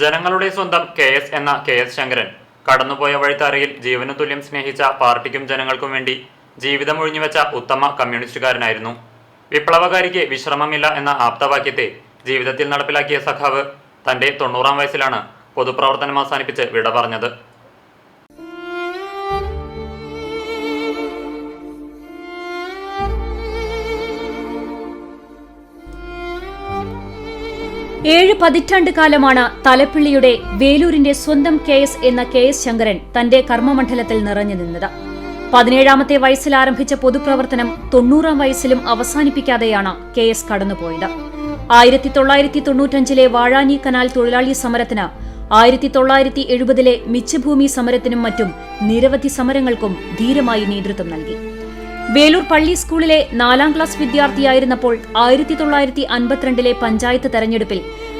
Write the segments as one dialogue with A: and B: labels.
A: ജനങ്ങളുടെ സ്വന്തം K S എന്ന കെ എസ് ശങ്കരൻ കടന്നുപോയ വഴിത്തറയിൽ ജീവന തുല്യം സ്നേഹിച്ച പാർട്ടിക്കും ജനങ്ങൾക്കും വേണ്ടി ജീവിതം ഒഴിഞ്ഞുവെച്ച ഉത്തമ കമ്മ്യൂണിസ്റ്റുകാരനായിരുന്നു. വിപ്ലവകാരിക്ക് വിശ്രമമില്ല എന്ന ആപ്തവാക്യത്തെ ജീവിതത്തിൽ നടപ്പിലാക്കിയ സഖാവ് തന്റെ തൊണ്ണൂറാം വയസ്സിലാണ് പൊതുപ്രവർത്തനം അവസാനിപ്പിച്ച് വിട പറഞ്ഞത്.
B: ഏഴ് പതിറ്റാണ്ട് കാലമാണ് തലപ്പിള്ളിയുടെ വേലൂരിന്റെ സ്വന്തം കെ എസ് എന്ന കെ എസ് ശങ്കരൻ തന്റെ കർമ്മമണ്ഡലത്തിൽ നിറഞ്ഞു നിന്നത്. പതിനേഴാമത്തെ വയസ്സിൽ ആരംഭിച്ച പൊതുപ്രവർത്തനം തൊണ്ണൂറാം വയസ്സിലും അവസാനിപ്പിക്കാതെയാണ് കെ എസ് കടന്നുപോയത്. ആയിരത്തി തൊള്ളായിരത്തി തൊണ്ണൂറ്റഞ്ചിലെ വാഴാനി കനാൽ തൊഴിലാളി സമരത്തിന് ആയിരത്തി തൊള്ളായിരത്തി എഴുപതിലെ മിച്ചഭൂമി സമരത്തിനും മറ്റും നിരവധി സമരങ്ങൾക്കും ധീരമായി നേതൃത്വം നൽകി. വേലൂർ പള്ളി സ്കൂളിലെ നാലാം ക്ലാസ് വിദ്യാർത്ഥിയായിരുന്നപ്പോൾ ആയിരത്തി തൊള്ളായിരത്തി അൻപത്തിരണ്ടിലെ പഞ്ചായത്ത് തെരഞ്ഞെടുപ്പിൽ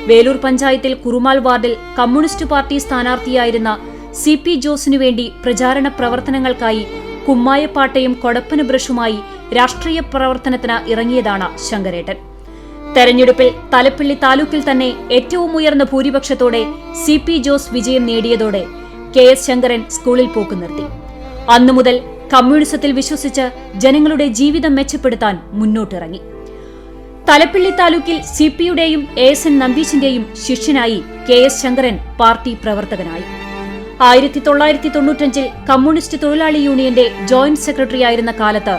B: വേലൂർ പഞ്ചായത്തിൽ കുറുമാൽ വാർഡിൽ കമ്മ്യൂണിസ്റ്റ് പാർട്ടി സ്ഥാനാർത്ഥിയായിരുന്ന സി പി ജോസിനു വേണ്ടി പ്രചാരണ പ്രവർത്തനങ്ങൾക്കായി കുമ്മായപ്പാട്ടയും കൊടപ്പന ബ്രഷുമായി രാഷ്ട്രീയ പ്രവർത്തനത്തിന് ഇറങ്ങിയതാണ് ശങ്കരേട്ടൻ. തെരഞ്ഞെടുപ്പിൽ തലപ്പിള്ളി താലൂക്കിൽ തന്നെ ഏറ്റവും ഉയർന്ന ഭൂരിപക്ഷത്തോടെ സി പി ജോസ് വിജയം നേടിയതോടെ കെ എസ് ശങ്കരൻ സ്കൂളിൽ പോക്ക് നിർത്തി. അന്നു മുതൽ കമ്മ്യൂണിസത്തിൽ വിശ്വസിച്ച് ജനങ്ങളുടെ ജീവിതം മെച്ചപ്പെടുത്താൻ മുന്നോട്ടിറങ്ങി. തലപ്പിള്ളി താലൂക്കിൽ സി പിയുടെയും എ എസ് എൻ നമ്പീശിന്റെയും ശിഷ്യനായി കെ എസ് ശങ്കരൻ പാർട്ടി പ്രവർത്തകനായി. ആയിരത്തി തൊള്ളായിരത്തി തൊണ്ണൂറ്റഞ്ചിൽ കമ്മ്യൂണിസ്റ്റ് തൊഴിലാളി യൂണിയന്റെ ജോയിന്റ് സെക്രട്ടറിയായിരുന്ന കാലത്ത്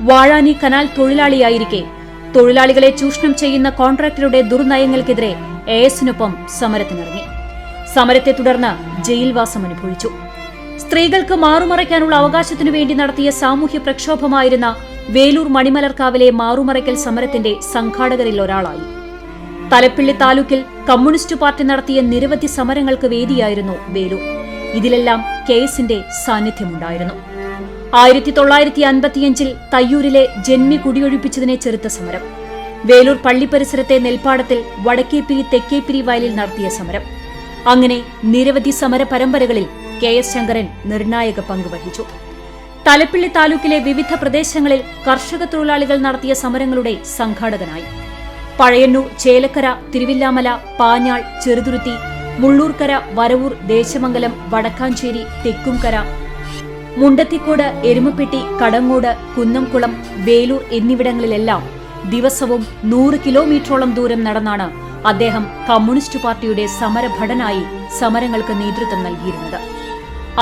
B: വാഴാനി കനാൽ തൊഴിലാളിയായിരിക്കെ തൊഴിലാളികളെ ചൂഷണം ചെയ്യുന്ന കോൺട്രാക്ടറുടെ ദുർനയങ്ങൾക്കെതിരെ എ എസിനൊപ്പം സമരത്തിനിറങ്ങി. സമരത്തെ തുടർന്ന് ജയിൽവാസം അനുഭവിച്ചു. സ്ത്രീകൾക്ക് മാറുമറയ്ക്കാനുള്ള അവകാശത്തിനു വേണ്ടി നടത്തിയ സാമൂഹ്യ പ്രക്ഷോഭമായിരുന്ന വേലൂർ മണിമലർക്കാവിലെ മാറുമറയ്ക്കൽ സമരത്തിന്റെ സംഘാടകരിൽ ഒരാളായി. തലപ്പിള്ളി താലൂക്കിൽ കമ്മ്യൂണിസ്റ്റ് പാർട്ടി നടത്തിയ നിരവധി സമരങ്ങൾക്ക് വേദിയായിരുന്നു വേലൂർ. ഇതിലെല്ലാം കേസിന്റെ സാന്നിധ്യമുണ്ടായിരുന്നു. ആയിരത്തി തൊള്ളായിരത്തി അൻപത്തിയഞ്ചിൽ തയ്യൂരിലെ ജന്മി കുടിയൊഴിപ്പിച്ചതിനെ ചെറുത്ത സമരം. വേലൂർ പള്ളി പരിസരത്തെ നെൽപ്പാടത്തിൽ വടക്കേപ്പിരി തെക്കേപ്പിരി വയലിൽ നടത്തിയ സമരം. അങ്ങനെ നിരവധി സമര പരമ്പരകളിൽ കെ എസ് ശങ്കരൻ നിർണായക പങ്ക് വഹിച്ചു. തലപ്പിള്ളി താലൂക്കിലെ വിവിധ പ്രദേശങ്ങളിൽ കർഷക തൊഴിലാളികൾ നടത്തിയ സമരങ്ങളുടെ സംഘാടകനായി. പഴയന്നൂർ ചേലക്കര തിരുവില്ലാമല പാഞ്ഞാൾ ചെറുതുരുത്തി മുള്ളൂർക്കര വരവൂർ ദേശമംഗലം വടക്കാഞ്ചേരി തെക്കുംകര മുണ്ടത്തിക്കോട് എരുമപ്പെട്ടി കടങ്ങോട് കുന്നംകുളം വേലൂർ എന്നിവിടങ്ങളിലെല്ലാം ദിവസവും നൂറ് കിലോമീറ്ററോളം ദൂരം നടന്നാണ് അദ്ദേഹം കമ്മ്യൂണിസ്റ്റ് പാർട്ടിയുടെ സമരഭടനായി സമരങ്ങൾക്ക് നേതൃത്വം നൽകിയിരുന്നത്.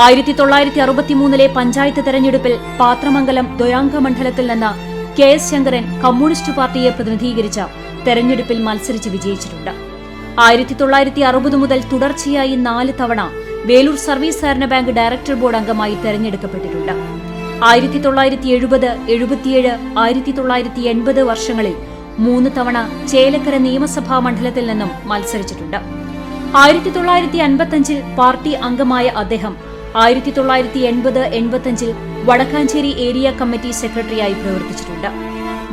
B: ആയിരത്തി തൊള്ളായിരത്തി അറുപത്തിമൂന്നിലെ പഞ്ചായത്ത് തെരഞ്ഞെടുപ്പിൽ പാത്രമംഗലം ദ്വയാംഗ മണ്ഡലത്തിൽ നിന്ന് കെ എസ് ശങ്കരൻ കമ്മ്യൂണിസ്റ്റ് പാർട്ടിയെ പ്രതിനിധീകരിച്ച തെരഞ്ഞെടുപ്പിൽ മത്സരിച്ച് വിജയിച്ചിട്ടുണ്ട്. ആയിരത്തി തൊള്ളായിരത്തി അറുപത് മുതൽ തുടർച്ചയായി നാല് തവണ വേലൂർ സർവീസ് സഹകരണ ബാങ്ക് ഡയറക്ടർ ബോർഡ് അംഗമായി തെരഞ്ഞെടുക്കപ്പെട്ടിട്ടുണ്ട്. ആയിരത്തി തൊള്ളായിരത്തി എഴുപത് എഴുപത്തിയേഴ് ആയിരത്തി തൊള്ളായിരത്തി എൺപത് വർഷങ്ങളിൽ മൂന്ന് തവണ ചേലക്കര നിയമസഭാ മണ്ഡലത്തിൽ നിന്നും മത്സരിച്ചിട്ടുണ്ട്. ആയിരത്തി തൊള്ളായിരത്തി അൻപത്തിയഞ്ചിൽ പാർട്ടി അംഗമായ അദ്ദേഹം ആയിരത്തി തൊള്ളായിരത്തി എൺപത് എൺപത്തഞ്ചിൽ വടക്കാഞ്ചേരി ഏരിയ കമ്മിറ്റി സെക്രട്ടറിയായി പ്രവർത്തിച്ചിട്ടുണ്ട്.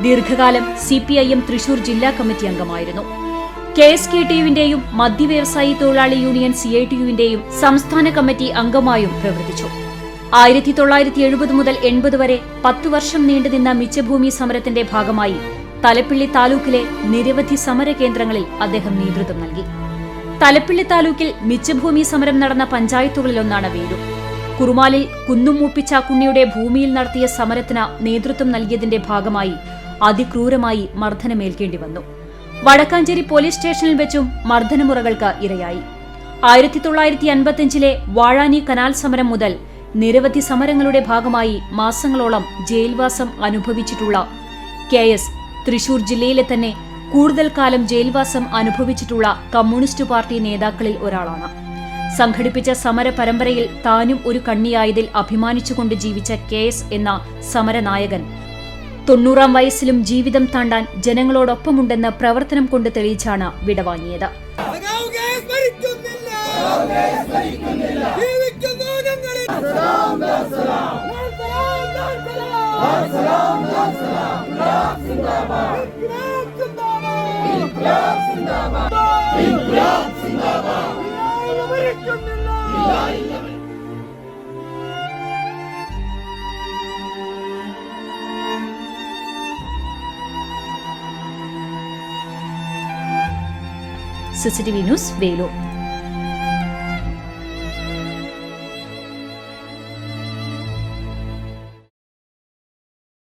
B: ദീർഘകാലം C P I M Thrissur ജില്ലാ കമ്മിറ്റി അംഗമായിരുന്നു. കെ എസ് കെ ടി യുവിന്റെയും മധ്യവ്യവസായി തൊഴിലാളി യൂണിയൻ സി ഐ ടി യുവിന്റെയും സംസ്ഥാന കമ്മിറ്റി അംഗമായും പ്രവർത്തിച്ചു. ആയിരത്തി തൊള്ളായിരത്തി എഴുപത് മുതൽ എൺപത് വരെ പത്തു വർഷം നീണ്ടുനിന്ന മിച്ചഭൂമി സമരത്തിന്റെ ഭാഗമായി തലപ്പിള്ളി താലൂക്കിലെ നിരവധി സമര കേന്ദ്രങ്ങളിൽ അദ്ദേഹം നേതൃത്വം നൽകി. തലപ്പിള്ളി താലൂക്കിൽ മിച്ചഭൂമി സമരം നടന്ന പഞ്ചായത്തുകളിലൊന്നാണ് വേലൂർ. കുറുമാലിൽ കുന്നും മൂപ്പിച്ചാക്കുണ്ണിയുടെ ഭൂമിയിൽ നടത്തിയ സമരത്തിന് നേതൃത്വം നൽകിയതിന്റെ ഭാഗമായി അതിക്രൂരമായി മർദ്ദനമേൽക്കേണ്ടി വന്നു. വടക്കാഞ്ചേരി പോലീസ് സ്റ്റേഷനിൽ വെച്ചും മർദ്ദനമുറകൾക്ക് ഇരയായി. ആയിരത്തി തൊള്ളായിരത്തി അൻപത്തിയഞ്ചിലെ വാഴാനി കനാൽ സമരം മുതൽ നിരവധി സമരങ്ങളുടെ ഭാഗമായി മാസങ്ങളോളം ജയിൽവാസം അനുഭവിച്ചിട്ടുള്ള കെ എസ് തൃശൂർ ജില്ലയിലെ തന്നെ കൂടുതൽ കാലം ജയിൽവാസം അനുഭവിച്ചിട്ടുള്ള കമ്മ്യൂണിസ്റ്റ് പാർട്ടി നേതാക്കളിൽ ഒരാളാണ്. സംഘടിപ്പിച്ച സമര പരമ്പരയിൽ താനും ഒരു കണ്ണിയായതിൽ അഭിമാനിച്ചുകൊണ്ട് ജീവിച്ച കെ എസ് എന്ന സമരനായകൻ. തൊണ്ണൂറാം വയസ്സിലും ജീവിതം താണ്ടാൻ ജനങ്ങളോടൊപ്പമുണ്ടെന്ന് പ്രവർത്തനം കൊണ്ട് തെളിയിച്ചാണ് വിടവാങ്ങിയത്.
C: ഇൻക്ലാബ് സിന്ദാബാദ്.
B: CCTV news Velur